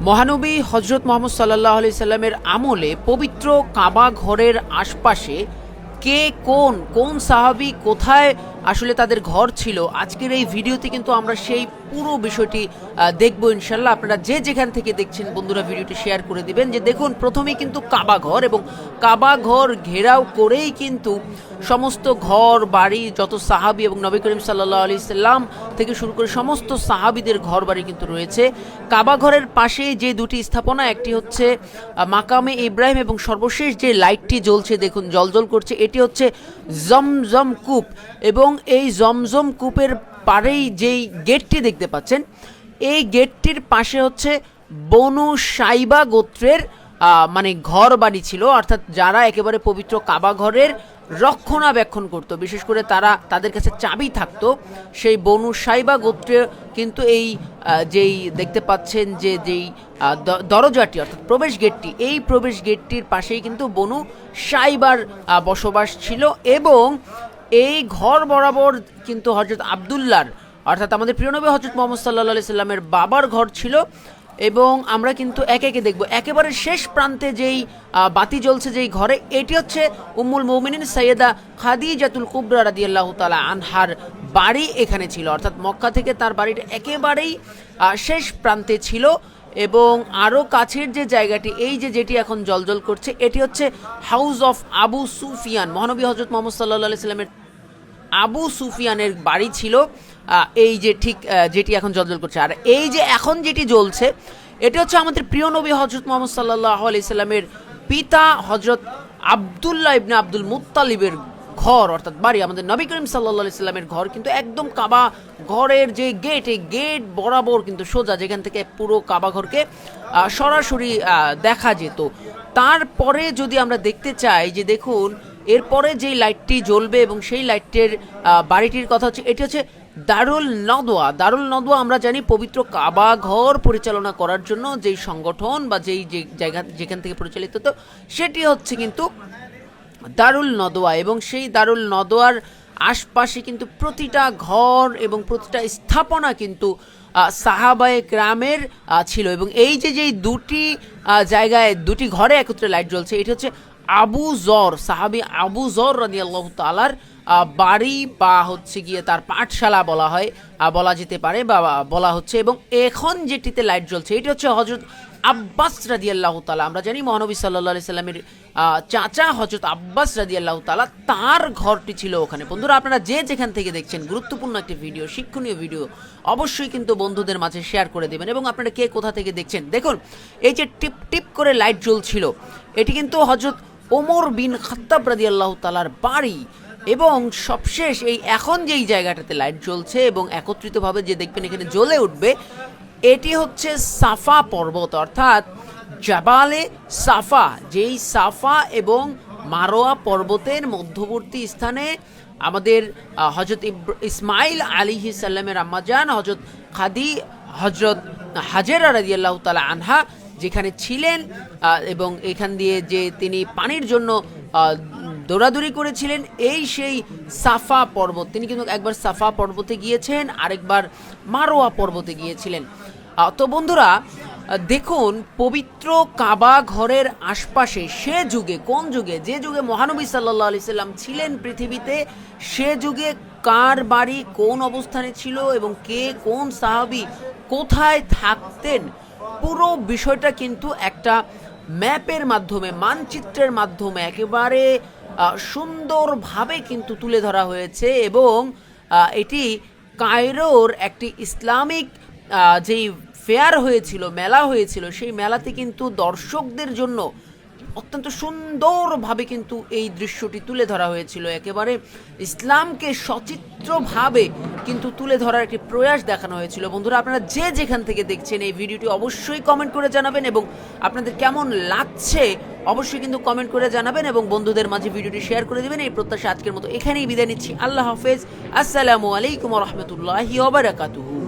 মহানবী হজরত মোহাম্মদ সাল্লাহ আলি সাল্লামের আমলে পবিত্র কাবা ঘরের আশপাশে কে কোন কোন সাহাবি কোথায় আসলে তাদের ঘর ছিল, আজকের এই ভিডিওতে কিন্তু আমরা সেই পুরো বিষয়টি দেখব ইনশাল্লাহ। আপনারা যে যেখান থেকে দেখছেন, বন্ধুরা, ভিডিওটি শেয়ার করে দিবেন যে দেখুন, প্রথমেই কিন্তু কাবা ঘর এবং কাবা ঘর ঘেরাও করেই কিন্তু সমস্ত ঘর, বাড়ি, যত সাহাবি এবং নবী করিম সাল্লাহ আলি সাল্লাম থেকে শুরু করে সমস্ত সাহাবিদের ঘর বাড়ি কিন্তু রয়েছে। কাবা ঘরের পাশে যে দুটি স্থাপনা, একটি হচ্ছে মাকামে ইব্রাহিম এবং সর্বশেষ যে লাইটটি জ্বলছে, দেখুন জলজল করছে, এটি হচ্ছে জমজম কূপ এবং এই জমজম কূপের পাড়েই যেই গেটটি দেখতে পাচ্ছেন, এই গেটটির পাশে হচ্ছে বনু সাইবা গোত্রের মানে ঘর বাড়ি ছিল। অর্থাৎ যারা একেবারে পবিত্র কাবা ঘরের রক্ষণাবেক্ষণ করতো, বিশেষ করে তারা তাদের কাছে চাবি থাকতো, সেই বনু সাইবা গোত্রে কিন্তু এই যেই দেখতে পাচ্ছেন যে যেই দরজাটি, অর্থাৎ প্রবেশ গেটটি এই প্রবেশ গেটটির পাশেই কিন্তু বনু সাইবার বসবাস ছিল এবং এই ঘর বরাবর কিন্তু হজরত আবদুল্লার, অর্থাৎ আমাদের প্রিয়নবী হজরত মোহাম্মদ সাল্লা সাল্লামের বাবার ঘর ছিল এবং আমরা কিন্তু একে একে দেখব। একেবারে শেষ প্রান্তে যেই বাতি জ্বলছে যেই ঘরে, এটি হচ্ছে উম্মুল মৌমিনিন সৈয়দা খাদিজাতুল কুবরা রাদিয়াল্লাহ তালা আনহার বাড়ি এখানে ছিল। অর্থাৎ মক্কা থেকে তার বাড়িটা একেবারেই শেষ প্রান্তে ছিল। এবং আরও কাছের যে জায়গাটি, এই যে যেটি এখন জলজল করছে, এটি হচ্ছে হাউস অফ আবু সুফিয়ান মহানবী হজরত মোহাম্মদ সাল্লাহ সাল্লামের আবু সুফিয়ানের বাড়ি ছিল এই যে ঠিক যেটি এখন জলজল করছে। আর এই যে এখন যেটি জ্বলছে, এটি হচ্ছে আমাদের প্রিয় নবী হজরত মোহাম্মদ সাল্লাহ আলি সাল্লামের পিতা হজরত আবদুল্লাহ ইবনে আব্দুল মুত্তালিবের ঘর, অর্থাৎ বাড়ি, আমাদের নবী করিম সাল্লা সাল্লামের ঘর, কিন্তু একদম কাবা ঘরের যে গেট এই গেট বরাবর কিন্তু সোজা যেখান থেকে পুরো কাবা ঘরকে সরাসরি দেখা যেত। তারপরে যদি আমরা দেখতে চাই যে দেখুন, এরপরে যেই লাইটটি জ্বলবে এবং সেই লাইটের বাড়িটির কথা হচ্ছে, এটি হচ্ছে দারুল নদোয়া দারুল নদোয়া আমরা জানি পবিত্র কাবা ঘর পরিচালনা করার জন্য যেই সংগঠন বা যেই যে জায়গা যেখান থেকে পরিচালিত হতো সেটি হচ্ছে কিন্তু দারুল নদোয়া এবং সেই দারুল নদোয়ার আশপাশে কিন্তু প্রতিটা ঘর এবং প্রতিটা স্থাপনা কিন্তু সাহাবায়ে গ্রামের ছিল এবং এই যে যেই দুটি জায়গায় দুটি ঘরে একত্রে লাইট জ্বলছে, এটি হচ্ছে আবু জর, সাহাবি আবু জর রাদি আল্লাহ তালার বাড়ি বা হচ্ছে গিয়ে তার পাঠশালা বলা হয় বলা যেতে পারে বা বলা হচ্ছে এবং এখন যেটিতে লাইট জ্বলছে, এটি হচ্ছে হজরত আব্বাস রাদি আল্লাহ তালা আমরা জানি মহানবী সাল্লাহ সাল্লামের চাচা হজরত আব্বাস রাদি আল্লাহ তালা তার ঘরটি ছিল ওখানে। বন্ধুরা, আপনারা যে যেখান থেকে দেখছেন, গুরুত্বপূর্ণ একটি ভিডিও, শিক্ষণীয় ভিডিও, অবশ্যই কিন্তু বন্ধুদের মাঝে শেয়ার করে দেবেন এবং আপনারা কে কোথা থেকে দেখছেন, দেখুন, এই যে টিপ টিপ করে লাইট জ্বলছিল, এটি কিন্তু হজরত ওমর বিন খাত্তাব রাদি আল্লাহ তালার বাড়ি এবং সবশেষ এই এখন যেই জায়গাটাতে লাইট জ্বলছে এবং একত্রিতভাবে যে দেখবেন এখানে জ্বলে উঠবে এটি হচ্ছে সাফা পর্বত, অর্থাৎ জাবালে সাফা, যেই সাফা এবং মারোয়া পর্বতের মধ্যবর্তী স্থানে আমাদের হজরত ইসমাইল আলী সাল্লামের আম্মাজান হজরত খাদি হজরত হাজেরা রাজিয়াল্লাহ তালা আনহা যেখানে ছিলেন এবং এখান দিয়ে যে তিনি পানির জন্য দৌড়াদৌড়ি করেছিলেন এই সেই সাফা পর্বত। তিনি কিন্তু একবার সাফা পর্বতে গিয়েছেন, আরেকবার মারোয়া পর্বতে গিয়েছিলেন। তো বন্ধুরা দেখুন, পবিত্র কাবা ঘরের আশপাশে, সে যুগে, কোন যুগে? যে যুগে মহানবী সাল্লাহ আলি সাল্লাম ছিলেন পৃথিবীতে, সে যুগে কার বাড়ি কোন অবস্থানে ছিল এবং কে কোন সাহাবি কোথায় থাকতেন, পুরো বিষয়টা কিন্তু একটা ম্যাপের মাধ্যমে, মানচিত্রের মাধ্যমে, একেবারে সুন্দরভাবে কিন্তু তুলে ধরা হয়েছে এবং এটি কায়রোর একটি ইসলামিক যেই ফেয়ার হয়েছিল, মেলা হয়েছিল, সেই মেলাতে কিন্তু দর্শকদের জন্য অত্যন্ত সুন্দরভাবে কিন্তু এই দৃশ্যটি তুলে ধরা হয়েছিল। একেবারে ইসলামকে সচিত্রভাবে কিন্তু তুলে ধরার একটি প্রয়াস দেখানো হয়েছিল। বন্ধুরা, আপনারা যে যেখান থেকে দেখছেন এই ভিডিওটি অবশ্যই কমেন্ট করে জানাবেন এবং আপনাদের কেমন লাগছে অবশ্যই কিন্তু কমেন্ট করে জানাবেন এবং বন্ধুদের মাঝে ভিডিওটি শেয়ার করে দেবেন। এই প্রত্যাশা আজকের মতো এখানেই বিদায় নিচ্ছি। আল্লাহ হাফেজ। আসসালামু আলাইকুম রহমতুল্লাহি ওবরাকাতুহু